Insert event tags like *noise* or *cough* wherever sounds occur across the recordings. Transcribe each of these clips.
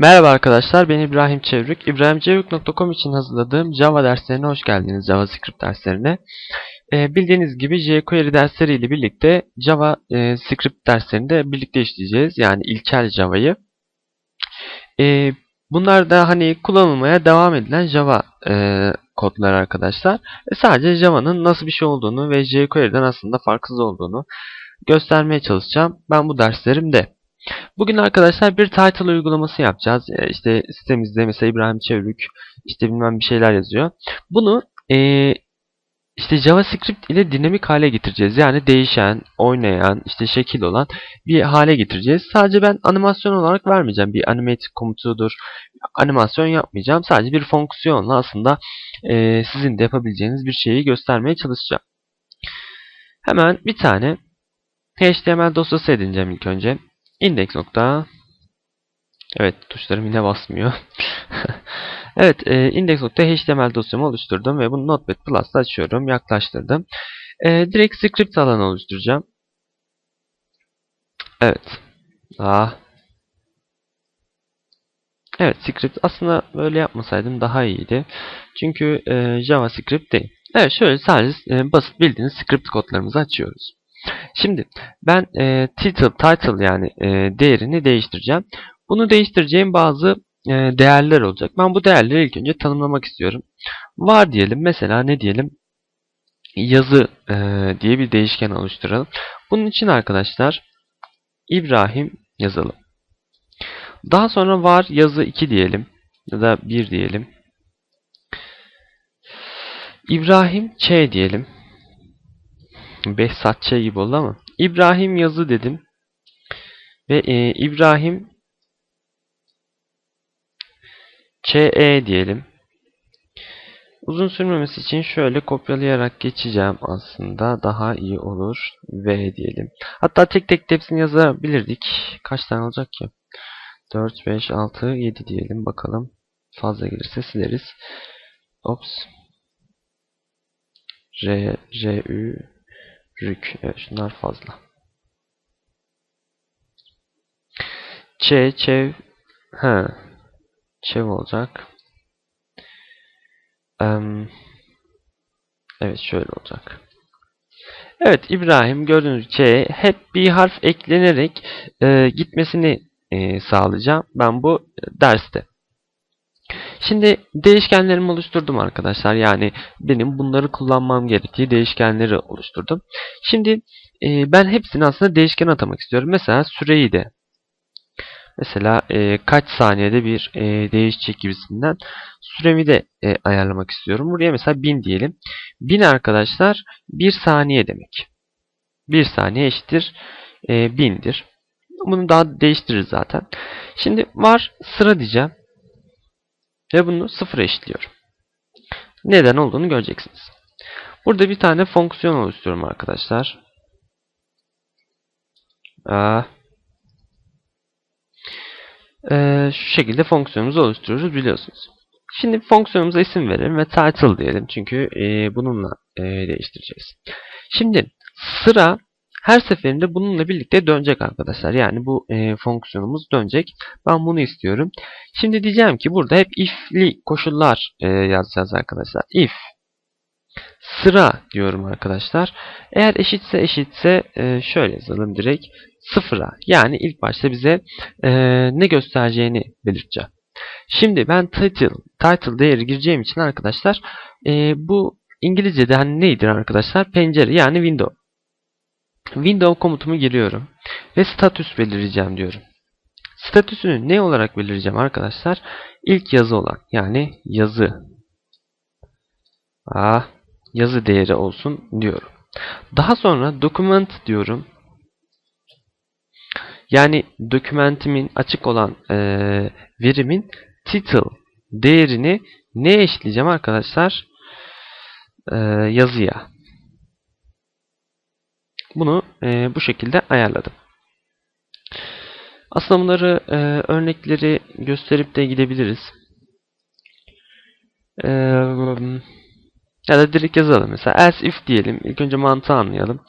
Merhaba arkadaşlar, ben İbrahim Çevrük. İbrahimçevrük.com için hazırladığım Java derslerine hoş geldiniz, JavaScript derslerine. Ee, bildiğiniz gibi jQuery dersleriyle birlikte Java e, Script derslerini de birlikte işleyeceğiz. Yani ilkel Java'yı. Ee, bunlar da hani kullanılmaya devam edilen Java e, kodları arkadaşlar. E, sadece Java'nın nasıl bir şey olduğunu ve jQuery'den aslında farksız olduğunu göstermeye çalışacağım ben bu derslerimde. Bugün arkadaşlar bir title uygulaması yapacağız. Ee, işte sitemizde mesela İbrahim Çevrük işte bilmem bir şeyler yazıyor. Bunu e, işte JavaScript ile dinamik hale getireceğiz. Yani değişen, oynayan, işte şekil olan bir hale getireceğiz. Sadece ben animasyon olarak vermeyeceğim. Bir animate komutudur. Animasyon yapmayacağım. Sadece bir fonksiyonla aslında e, sizin de yapabileceğiniz bir şeyi göstermeye çalışacağım. Hemen bir tane HTML dosyası edineceğim ilk önce. Index nokta Evet tuşlarım yine basmıyor. *laughs* evet e, index.html dosyamı oluşturdum ve bunu Notepad Plus'ta açıyorum. Yaklaştırdım. E, direkt script alanı oluşturacağım. Evet. Ah. Evet script aslında böyle yapmasaydım daha iyiydi. Çünkü e, JavaScript değil. Evet şöyle sadece e, basit bildiğiniz script kodlarımızı açıyoruz. Şimdi ben e, title, title yani e, değerini değiştireceğim. Bunu değiştireceğim bazı e, değerler olacak. Ben bu değerleri ilk önce tanımlamak istiyorum. Var diyelim mesela ne diyelim? Yazı e, diye bir değişken oluşturalım. Bunun için arkadaşlar İbrahim yazalım. Daha sonra var yazı 2 diyelim. Ya da 1 diyelim. İbrahim Ç diyelim. Behzatçı gibi oldu ama. İbrahim yazı dedim. Ve e, İbrahim ÇE diyelim. Uzun sürmemesi için şöyle kopyalayarak geçeceğim aslında. Daha iyi olur. V diyelim. Hatta tek tek hepsini yazabilirdik. Kaç tane olacak ki? 4, 5, 6, 7 diyelim. Bakalım. Fazla gelirse sileriz. Ops. R, R, Ü, Rük. Evet şunlar fazla. Ç, çev. Ha. Çev olacak. Um, evet şöyle olacak. Evet İbrahim gördüğünüz Ç hep bir harf eklenerek e, gitmesini e, sağlayacağım. Ben bu derste. Şimdi değişkenlerimi oluşturdum arkadaşlar. Yani benim bunları kullanmam gerektiği değişkenleri oluşturdum. Şimdi e, ben hepsini aslında değişken atamak istiyorum. Mesela süreyi de mesela e, kaç saniyede bir e, değişecek gibisinden süremi de e, ayarlamak istiyorum. Buraya mesela 1000 diyelim. 1000 arkadaşlar 1 saniye demek. 1 saniye eşittir e, 1000'dir. Bunu daha değiştiririz zaten. Şimdi var sıra diyeceğim. Ve bunu sıfıra eşitliyorum. Neden olduğunu göreceksiniz. Burada bir tane fonksiyon oluşturuyorum arkadaşlar. Aa. Ee, şu şekilde fonksiyonumuzu oluşturuyoruz biliyorsunuz. Şimdi fonksiyonumuza isim verelim ve title diyelim. Çünkü e, bununla e, değiştireceğiz. Şimdi sıra her seferinde bununla birlikte dönecek arkadaşlar. Yani bu e, fonksiyonumuz dönecek. Ben bunu istiyorum. Şimdi diyeceğim ki burada hep if'li koşullar e, yazacağız arkadaşlar. If sıra diyorum arkadaşlar. Eğer eşitse eşitse e, şöyle yazalım direkt sıfıra. Yani ilk başta bize e, ne göstereceğini belirteceğim. Şimdi ben title, title değeri gireceğim için arkadaşlar e, bu İngilizce'de hani neydir arkadaşlar? Pencere yani window. Window komutumu giriyorum. Ve status belirleyeceğim diyorum. Statüsünü ne olarak belirleyeceğim arkadaşlar? İlk yazı olan yani yazı. Ah, yazı değeri olsun diyorum. Daha sonra document diyorum. Yani dokümentimin açık olan e, verimin title değerini ne eşitleyeceğim arkadaşlar? E, yazıya. Bunu e, bu şekilde ayarladım. Aslında bunları e, örnekleri gösterip de gidebiliriz. E, ya da direkt yazalım. Mesela else if diyelim. İlk önce mantığı anlayalım.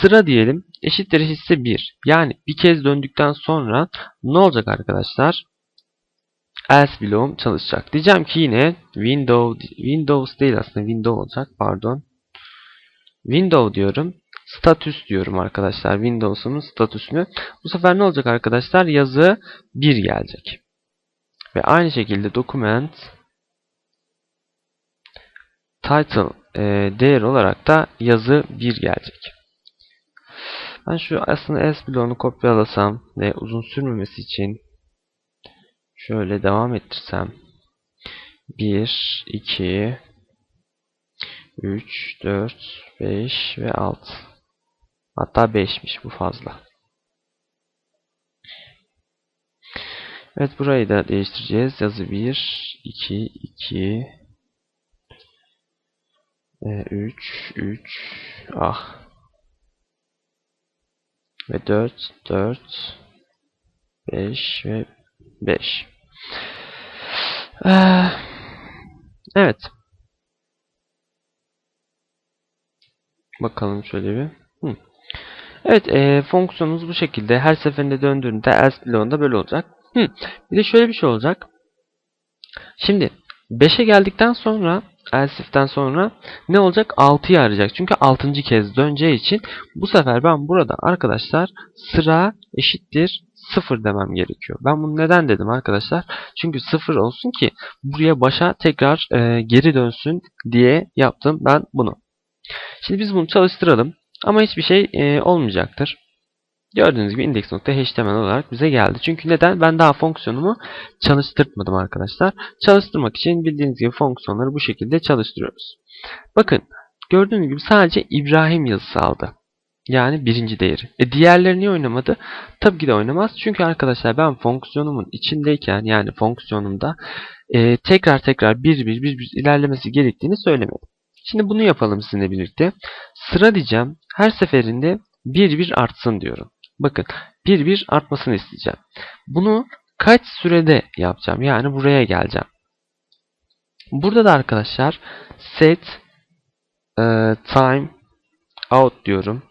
Sıra diyelim. Eşittir eşitse 1. Yani bir kez döndükten sonra ne olacak arkadaşlar? else bloğum çalışacak. Diyeceğim ki yine window Windows değil aslında window olacak pardon. Window diyorum. Status diyorum arkadaşlar. Windows'un statüsünü. Bu sefer ne olacak arkadaşlar? Yazı 1 gelecek. Ve aynı şekilde document title e, değer olarak da yazı 1 gelecek. Ben şu aslında else bloğunu kopyalasam ve uzun sürmemesi için şöyle devam ettirsem 1, 2, 3, 4, 5 ve 6 hatta 5'miş bu fazla. Evet burayı da değiştireceğiz. Yazı 1, 2, 2, 3, 3, ah ve 4, 4, 5 ve 5. Ee, evet. Bakalım şöyle bir. Hı. Evet, e, fonksiyonumuz bu şekilde. Her seferinde döndüğünde else bloğunda böyle olacak. Hı. Bir de şöyle bir şey olacak. Şimdi 5'e geldikten sonra else'if'ten sonra ne olacak? 6'yı arayacak. Çünkü 6. kez döneceği için bu sefer ben burada arkadaşlar sıra eşittir 0 demem gerekiyor. Ben bunu neden dedim arkadaşlar? Çünkü 0 olsun ki buraya başa tekrar e, geri dönsün diye yaptım ben bunu. Şimdi biz bunu çalıştıralım. Ama hiçbir şey e, olmayacaktır. Gördüğünüz gibi index.html olarak bize geldi. Çünkü neden? Ben daha fonksiyonumu çalıştırmadım arkadaşlar. Çalıştırmak için bildiğiniz gibi fonksiyonları bu şekilde çalıştırıyoruz. Bakın gördüğünüz gibi sadece İbrahim yazısı aldı. Yani birinci değeri. E diğerleri niye oynamadı? Tabii ki de oynamaz. Çünkü arkadaşlar ben fonksiyonumun içindeyken yani fonksiyonumda e, tekrar tekrar bir bir bir bir ilerlemesi gerektiğini söylemedim. Şimdi bunu yapalım sizinle birlikte. Sıra diyeceğim. Her seferinde bir bir artsın diyorum. Bakın bir bir artmasını isteyeceğim. Bunu kaç sürede yapacağım? Yani buraya geleceğim. Burada da arkadaşlar set e, time out diyorum.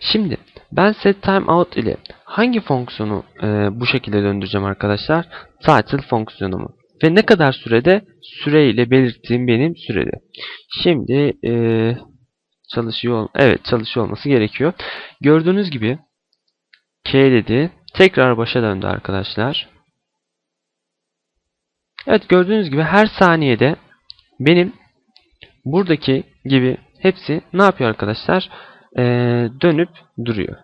Şimdi ben set time out ile hangi fonksiyonu e, bu şekilde döndüreceğim arkadaşlar? Title fonksiyonumu. Ve ne kadar sürede? Süre ile belirttiğim benim sürede. Şimdi e, çalışıyor. Evet çalışıyor olması gerekiyor. Gördüğünüz gibi K dedi. Tekrar başa döndü arkadaşlar. Evet gördüğünüz gibi her saniyede benim buradaki gibi hepsi ne yapıyor arkadaşlar? Ee, dönüp duruyor.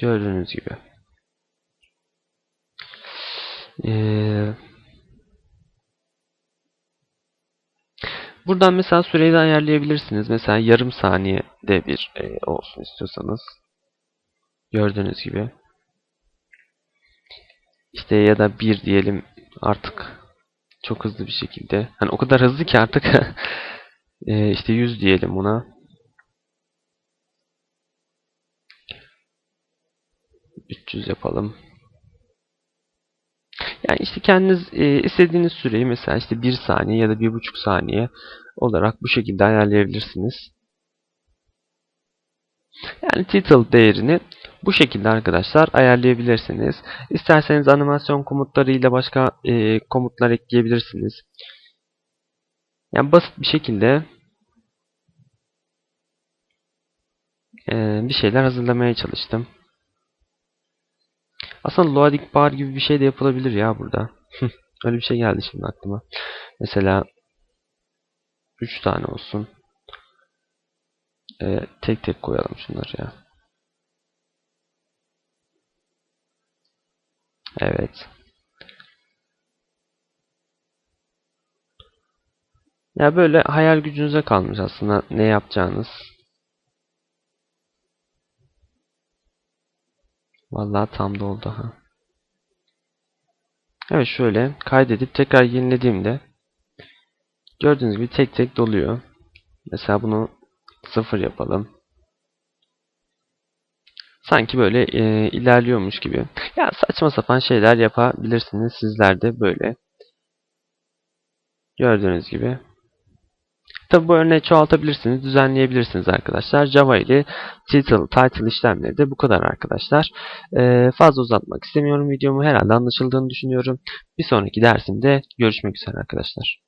Gördüğünüz gibi. Ee, buradan mesela süreyi de ayarlayabilirsiniz. Mesela yarım saniyede bir e, olsun istiyorsanız. Gördüğünüz gibi. İşte ya da bir diyelim artık çok hızlı bir şekilde. Hani o kadar hızlı ki artık *laughs* e, işte 100 diyelim buna. 300 yapalım. İşte kendiniz e, istediğiniz süreyi mesela işte 1 saniye ya da 1,5 saniye olarak bu şekilde ayarlayabilirsiniz. Yani title değerini bu şekilde arkadaşlar ayarlayabilirsiniz. İsterseniz animasyon komutlarıyla başka e, komutlar ekleyebilirsiniz. Yani basit bir şekilde e, bir şeyler hazırlamaya çalıştım. Aslında loading bar gibi bir şey de yapılabilir ya burada. Öyle bir şey geldi şimdi aklıma. Mesela 3 tane olsun. Ee, tek tek koyalım şunları ya. Evet. Ya böyle hayal gücünüze kalmış aslında ne yapacağınız. Vallahi tam doldu ha. Evet şöyle kaydedip tekrar yenilediğimde gördüğünüz gibi tek tek doluyor. Mesela bunu sıfır yapalım. Sanki böyle e, ilerliyormuş gibi. Ya saçma sapan şeyler yapabilirsiniz sizler de böyle. Gördüğünüz gibi. Tabi bu örneği çoğaltabilirsiniz, düzenleyebilirsiniz arkadaşlar. Java ile title, title işlemleri de bu kadar arkadaşlar. Ee, fazla uzatmak istemiyorum videomu. Herhalde anlaşıldığını düşünüyorum. Bir sonraki dersimde görüşmek üzere arkadaşlar.